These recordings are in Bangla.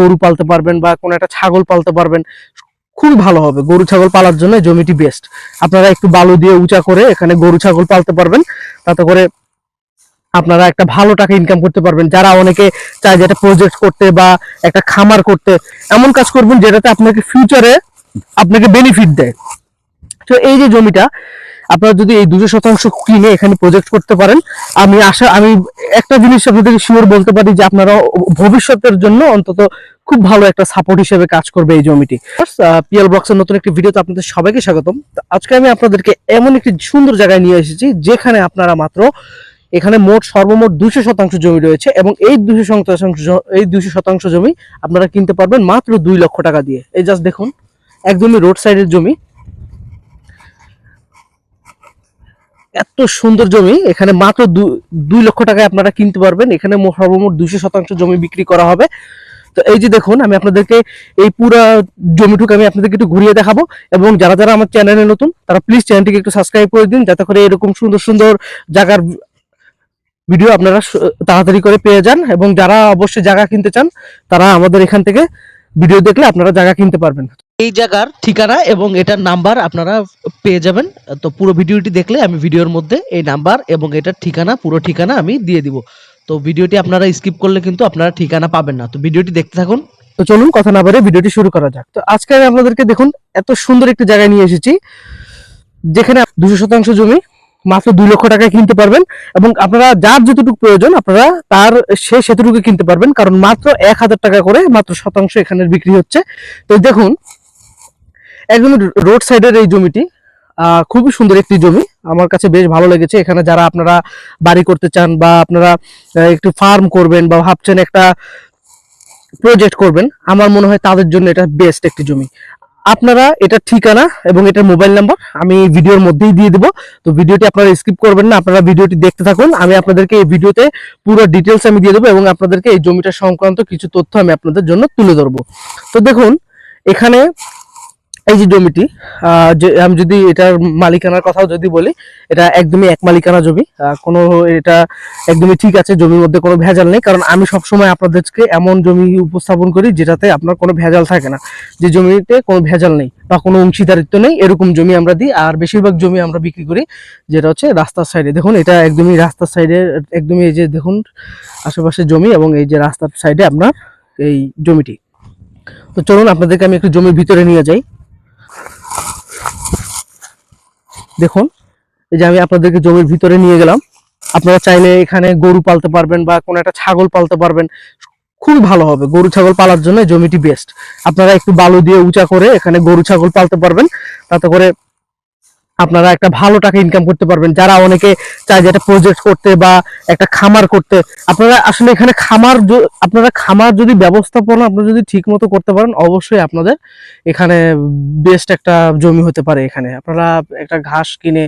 গরু পালতে পারবেন বা কোনো একটা ছাগল পালতে পারবেন খুবই ভালো হবে। গরু, ছাগল পালার জন্য জমিটি বেস্ট আপনারা একটু বালু দিয়ে উঁচা করে এখানে গরু, ছাগল পালতে পারবেন। তাতে করে আপনারা একটা ভালো টাকা ইনকাম করতে পারবেন। যারা অনেকে চায় যে একটা প্রজেক্ট করতে বা একটা খামার করতে, এমন কাজ করবেন যেটাতে আপনাকে ফিউচারে আপনাকে বেনিফিট দেয়। তো এই যে জমিটা আপনারা যদি এই দুশো শতাংশ কিনে এখানে প্রজেক্ট করতে পারেন, আমি আশা আমি একটা জিনিস আপনাদেরকে শিওর বলতে পারি যে আপনারা ভবিষ্যতের জন্য অন্তত খুব ভালো একটা সাপোর্ট হিসেবে কাজ করবে এই জমিটি। পিএল বক্সের নতুন একটি ভিডিওতে আপনাদের সবাইকে স্বাগতম। আজকে আমি আপনাদেরকে এমন একটি সুন্দর জায়গায় নিয়ে এসেছি, যেখানে আপনারা মাত্র এখানে মোট সর্বমোট দুশো শতাংশ জমি রয়েছে এবং এই দুশো শতাংশ এই দুশো শতাংশ জমি আপনারা কিনতে পারবেন মাত্র দুই লক্ষ টাকা দিয়ে। এই জাস্ট দেখুন, একদমই রোড সাইডের জমি। এত সুন্দর জমি, এখানে মাত্র দুই লক্ষ টাকায় আপনারা কিনতে পারবেন। এখানে সর্বমোট দুশো শতাংশ জমি বিক্রি করা হবে। তো এই যে দেখুন, আমি আপনাদেরকে এই পুরো জমিটুকু আমি আপনাদেরকে একটু ঘুরিয়ে দেখাবো এবং যারা যারা আমার চ্যানেলে নতুন, তারা প্লিজ চ্যানেলটিকে একটু সাবস্ক্রাইব করে দিন, যাতে করে এরকম সুন্দর সুন্দর জায়গার ভিডিও আপনারা তাড়াতাড়ি করে পেয়ে যান। এবং যারা অবশ্যই জায়গা কিনতে চান, তারা আমাদের এখান থেকে ভিডিও দেখলে আপনারা জায়গা কিনতে পারবেন। এই জায়গার ঠিকানা এবং এটার নাম্বার আপনারা পেয়ে যাবেন। তো পুরো ভিডিওটি দেখলে আমি ভিডিওর মধ্যে এই নাম্বার এবং এটার ঠিকানা পুরো ঠিকানা আমি দিয়ে দিব। তো ভিডিওটি আপনারা স্কিপ করলে কিন্তু আপনারা ঠিকানা পাবেন না। তো ভিডিওটি দেখতে থাকুন। তো চলুন কথা না বলে ভিডিওটি শুরু করা যাক। তো আজকে আমি আপনাদেরকে দেখুন এত সুন্দর একটি জায়গায় নিয়ে এসেছি যেখানে দুশো শতাংশ জমি মাত্র দুই লক্ষ টাকায় কিনতে পারবেন এবং আপনারা যার যতটুকু প্রয়োজন আপনারা তার সে সেতটুকু কিনতে পারবেন, কারণ মাত্র এক হাজার টাকা করে মাত্র শতাংশ এখানে বিক্রি হচ্ছে। তো দেখুন, একদম রোড সাইডের এই জমিটি খুবই সুন্দর একটি জমি। আমার কাছে বেশ ভালো লেগেছে। এখানে যারা আপনারা বাড়ি করতে চান বা আপনারা একটু ফার্ম করবেন বা ভাবছেন একটা প্রজেক্ট করবেন, আমার মনে হয় তাদের জন্য এটা বেস্ট একটি জমি। আপনারা এটার ঠিকানা এবং এটার মোবাইল নাম্বার আমি ভিডিওর মধ্যেই দিয়ে দেবো। তো ভিডিওটি আপনারা স্কিপ করবেন না, আপনারা ভিডিওটি দেখতে থাকুন। আমি আপনাদেরকে এই ভিডিওতে পুরো ডিটেলস আমি দিয়ে দেবো এবং আপনাদেরকে এই জমিটা সংক্রান্ত কিছু তথ্য আমি আপনাদের জন্য তুলে ধরবো। তো দেখুন, এখানে এই যে জমিটি আমি যদি এটার মালিকানার কথাও যদি বলি, এটা একদমই এক মালিকানা জমি। কোনো এটা একদমই ঠিক আছে, জমির মধ্যে কোনো ভেজাল নেই, কারণ আমি সবসময় আপনাদেরকে এমন জমি উপস্থাপন করি যেটাতে আপনার কোনো ভেজাল থাকে না। যে জমিতে কোনো ভেজাল নেই বা কোনো অংশীদারিত্ব নেই, এরকম জমি আমরা দিই, আর বেশিরভাগ জমি আমরা বিক্রি করি যেটা হচ্ছে রাস্তার সাইডে। দেখুন, এটা একদমই রাস্তার সাইডে, একদমই এই যে দেখুন, আশেপাশে জমি এবং এই যে রাস্তার সাইডে আপনার এই জমিটি। তো চলুন, আপনাদেরকে আমি একটু জমির ভিতরে নিয়ে যাই। দেখুন, এই যে আমি আপনাদেরকে জমির ভিতরে নিয়ে গেলাম। আপনারা চাইলে এখানে গরু পালতে পারবেন বা কোনো একটা ছাগল পালতে পারবেন। খুবই ভালো হবে, গরু ছাগল পালার জন্য জমিটি বেস্ট আপনারা একটু বালু দিয়ে উঁচা করে এখানে গরু ছাগল পালতে পারবেন। তাতে করে আপনারা একটা ভালো টাকা ইনকাম করতে পারবেন। যারা অনেকে চায় যে একটা প্রজেক্ট করতে বা একটা খামার করতে, আপনারা আসলে এখানে খামার আপনারা খামার যদি ব্যবস্থাপনা আপনারা যদি ঠিক মতো করতে পারেন, অবশ্যই আপনাদের এখানে বেস্ট একটা জমি হতে পারে এখানে। আপনারা একটা ঘাস কিনে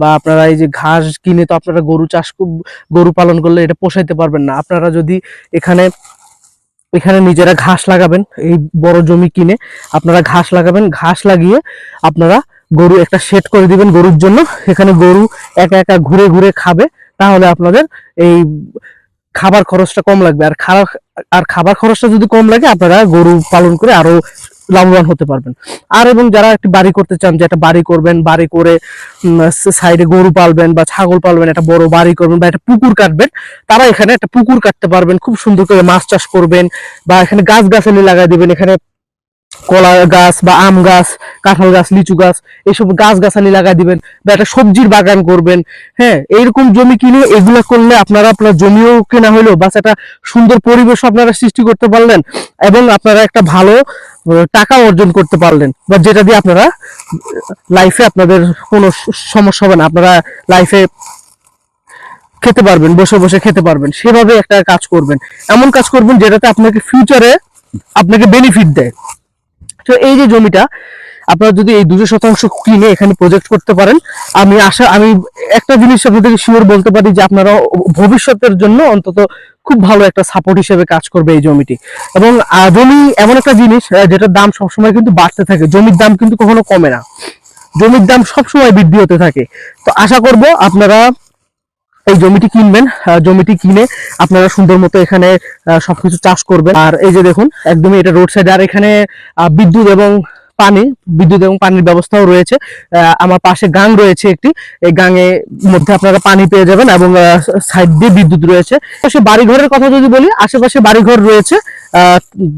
বা আপনারা এই যে ঘাস কিনে তো আপনারা গরু চাষ গরু পালন করলে এটা পোষাইতে পারবেন না। আপনারা যদি এখানে এখানে নিজেরা ঘাস লাগাবেন, এই বড় জমি কিনে আপনারা ঘাস লাগাবেন। ঘাস লাগিয়ে আপনারা গরু একটা সেট করে দিবেন গরুর জন্য। এখানে গরু একা একা ঘুরে ঘুরে খাবে। তাহলে আপনাদের এই খাবার খরচটা কম লাগবে। আর খাবার আর খাবার খরচটা যদি কম লাগে, আপনারা গরু পালন করে আরও লাভবান হতে পারবেন। আর এবং যারা একটি বাড়ি করতে চান, যে একটা বাড়ি করবেন, বাড়ি করে সাইডে গরু পালবেন বা ছাগল পালবেন, একটা বড় বাড়ি করবেন বা একটা পুকুর কাটবেন, তারা এখানে একটা পুকুর কাটতে পারবেন। খুব সুন্দর করে মাছ চাষ করবেন বা এখানে গাছ গাছালি লাগাই দিবেন। এখানে কলা গাছ বা আম গাছ, কাঁঠাল গাছ, লিচু গাছ এইসব গাছ গাছালি লাগাই দিবেন, বা একটা সবজির বাগান করবেন। হ্যাঁ এইরকম জমি কিনে এগুলো করলে আপনারা আপনার জমিও কেনা হলো বা একটা সুন্দর পরিবেশ আপনারা সৃষ্টি করতে পারলেন, এবং আপনারা একটা ভালো টাকা অর্জন করতে পারলেন, বা যেটা দিয়ে আপনারা লাইফে আপনাদের কোনো সমস্যা হবে না, আপনারা লাইফে খেতে পারবেন, বসে বসে খেতে পারবেন, সেভাবে একটা কাজ করবেন। এমন কাজ করবেন যেটাতে আপনাকে ফিউচারে আপনাকে বেনিফিট দেয়। তো এই যে জমিটা, আপনারা যদি এই দুশো শতাংশ কিনে এখানে প্রজেক্ট করতে পারেন, আমি আশা, আমি একটা জিনিস আপনাদেরকে শিওর বলতে পারি যে আপনারা ভবিষ্যতের জন্য অন্তত খুব ভালো একটা সাপোর্ট হিসেবে কাজ করবে এই জমিটি। এবং জমি এমন একটা জিনিস যেটার দাম সবসময় কিন্তু বাড়তে থাকে, জমির দাম কিন্তু কখনো কমে না। জমির দাম সবসময় বৃদ্ধি হতে থাকে। তো আশা করব আপনারা এই জমিটি কিনবেন জমিটি কিনে আপনারা সুন্দর মতো এখানে সবকিছু চাষ করবেন। আর এই যে দেখুন, একদমই এটা রোড সাইড আর এখানে বিদ্যুৎ এবং পানি, বিদ্যুৎ এবং পানির ব্যবস্থাও রয়েছে। আমার পাশে গাং রয়েছে একটি। এই গাঙে মধ্যে আপনারা পানি পেয়ে যাবেন এবং সাইড দিয়ে বিদ্যুৎ রয়েছে। সে বাড়িঘরের কথা যদি বলি, আশেপাশে বাড়িঘর রয়েছে।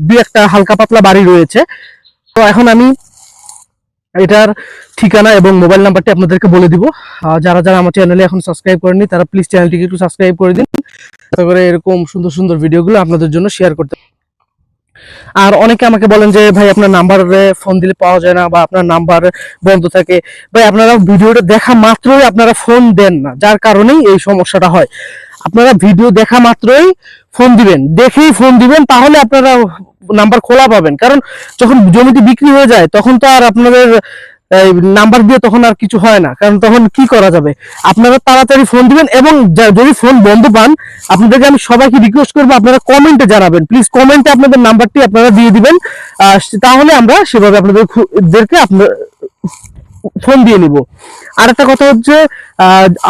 দুই একটা হালকা পাতলা বাড়ি রয়েছে। তো এখন আমি এটার ঠিকানা এবং মোবাইল নাম্বারটি আপনাদেরকে বলে দিব। যারা যারা আমার চ্যানেলে এখন সাবস্ক্রাইব করেননি, তারা প্লিজ চ্যানেলটিকে একটু সাবস্ক্রাইব করে দিন। তারপরে এরকম সুন্দর সুন্দর ভিডিওগুলো আপনাদের জন্য শেয়ার করতে আর অনেকে আমাকে বলেন যে, ভাই, আপনার নাম্বারে ফোন দিলে পাওয়া যায় না বা আপনার নাম্বার বন্ধ থাকে। ভাই, আপনারা ভিডিওটা দেখা মাত্রই আপনারা ফোন দেন না, যার কারণেই এই সমস্যাটা হয়। আপনারা ভিডিও দেখা মাত্রই ফোন দিবেন। দেখেই ফোন দিবেন, তাহলে আপনারা নাম্বার খোলা পাবেন। কারণ যখন জমিটি বিক্রি হয়ে যায়, তখন তো আর আপনাদের নাম্বার দিয়ে তখন আর কিছু হয় না। কারণ তখন কি করা যাবে? আপনারা তাড়াতাড়ি ফোন দিবেন এবং যদি ফোন বন্ধ পান, আপনাদেরকে আমি সবাইকে রিকোয়েস্ট করব, আপনারা কমেন্টে জানাবেন। প্লিজ কমেন্টে আপনাদের নাম্বারটি আপনারা দিয়ে দিবেন। তাহলে আমরা সেভাবে আপনাদেরকে আপনার ফোন দিয়ে নিব। আর একটা কথা হচ্ছে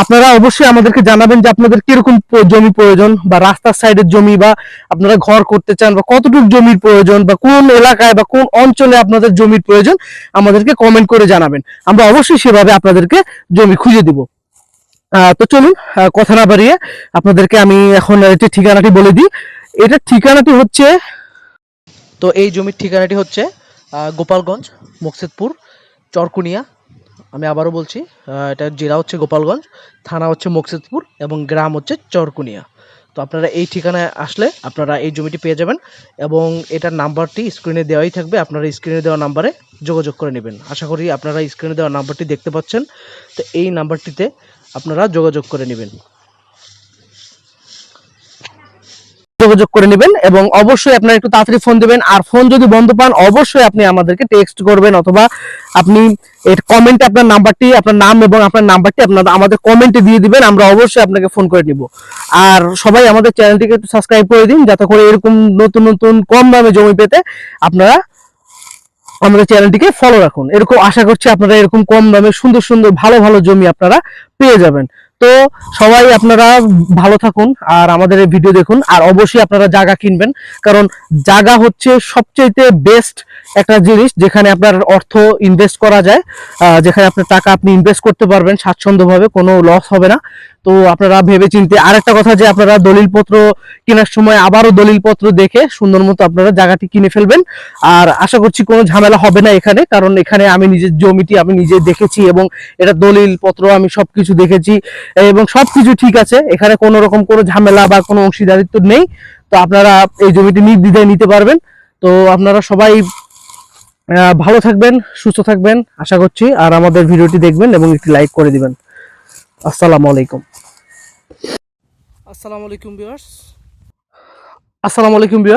আপনারা অবশ্যই আমাদেরকে জানাবেন যে আপনাদের কীরকম জমি প্রয়োজন বা রাস্তার সাইডের জমি বা আপনারা ঘর করতে চান বা কতটুকু জমির প্রয়োজন বা কোন এলাকায় বা কোন অঞ্চলে আপনাদের জমির প্রয়োজন আমাদেরকে কমেন্ট করে জানাবেন। আমরা অবশ্যই সেভাবে আপনাদেরকে জমি খুঁজে দিব। তো চলুন কথা না বাড়িয়ে আপনাদেরকে আমি এখন ঠিকানাটি বলে দিই। এটার ঠিকানাটি হচ্ছে তো এই জমির ঠিকানাটি হচ্ছে গোপালগঞ্জ, মুকসেদপুর, চরকুনিয়া আমি আবারও বলছি এটা জেলা হচ্ছে গোপালগঞ্জ, থানা হচ্ছে মকসিদপুর এবং গ্রাম হচ্ছে চরকুনিয়া। তো আপনারা এই ঠিকানায় আসলে আপনারা এই জমিটি পেয়ে যাবেন এবং এটার নাম্বারটি স্ক্রিনে দেওয়াই থাকবে, আপনারা স্ক্রিনে দেওয়া নাম্বারে যোগাযোগ করে নেবেন। আশা করি আপনারা স্ক্রিনে দেওয়া নাম্বারটি দেখতে পাচ্ছেন, তো এই নাম্বারটিতে আপনারা যোগাযোগ করে নেবেন। যোগাযোগ করে নেবেন এবং অবশ্যই আপনারা একটু তাড়াতাড়ি ফোন দেবেন। আর ফোন যদি বন্ধ পান, অবশ্যই আপনি আমাদেরকে টেক্সট করবেন অথবা আপনি এর কমেন্টে আপনার নাম্বারটি আপনার নাম এবং আপনার নাম্বারটি আপনার আমাদের কমেন্টে দিয়ে দিবেন, আমরা অবশ্যই আপনাকে ফোন করে নিব। আর সবাই আমাদের চ্যানেলটিকে একটু সাবস্ক্রাইব করে দিন, যাতে করে এরকম নতুন নতুন কম দামে জমি পেতে আপনারা আমাদের চ্যানেলটিকে ফলো রাখুন। এরকম আশা করছি আপনারা এরকম কম দামে সুন্দর সুন্দর, ভালো ভালো জমি আপনারা পেয়ে যাবেন। তো সবাই আপনারা ভালো থাকুন আর আমাদের এই ভিডিও দেখুন। আর অবশ্যই আপনারা জায়গা কিনবেন, কারণ জায়গা হচ্ছে সবচেয়ে বেস্ট একটা জিনিস যেখানে আপনার অর্থ ইনভেস্ট করা যায় যেখানে আপনার টাকা আপনি ইনভেস্ট করতে পারবেন স্বাচ্ছন্দ্যভাবে, কোনো লস হবে না। তো আপনারা ভেবে চিনতে আরেকটা কথা যে আপনারা দলিলপত্র কেনার সময় আবারও দলিলপত্র দেখে সুন্দর মতো আপনারা জায়গাটি কিনে ফেলবেন। আর আশা করছি কোনো ঝামেলা হবে না এখানে, কারণ এখানে আমি নিজের জমিটি আমি নিজে দেখেছি এবং এটা দলিলপত্র আমি সব কিছু দেখেছি এবং সব কিছু ঠিক আছে। এখানে কোনো রকম কোনো ঝামেলা বা কোনো অংশীদারিত্ব নেই। তো আপনারা এই জমিটি নির্দ্বিধায় নিতে পারবেন। তো আপনারা সবাই ভালো থাকবেন সুস্থ থাকবেন আশা করছি। আর আমাদের ভিডিওটি দেখবেন এবং একটি লাইক করে দিবেন। আসসালামু আলাইকুম। আসসালামু আলাইকুম বিয়ার্স আসসালামু আলাইকুম ভিউয়ার্স।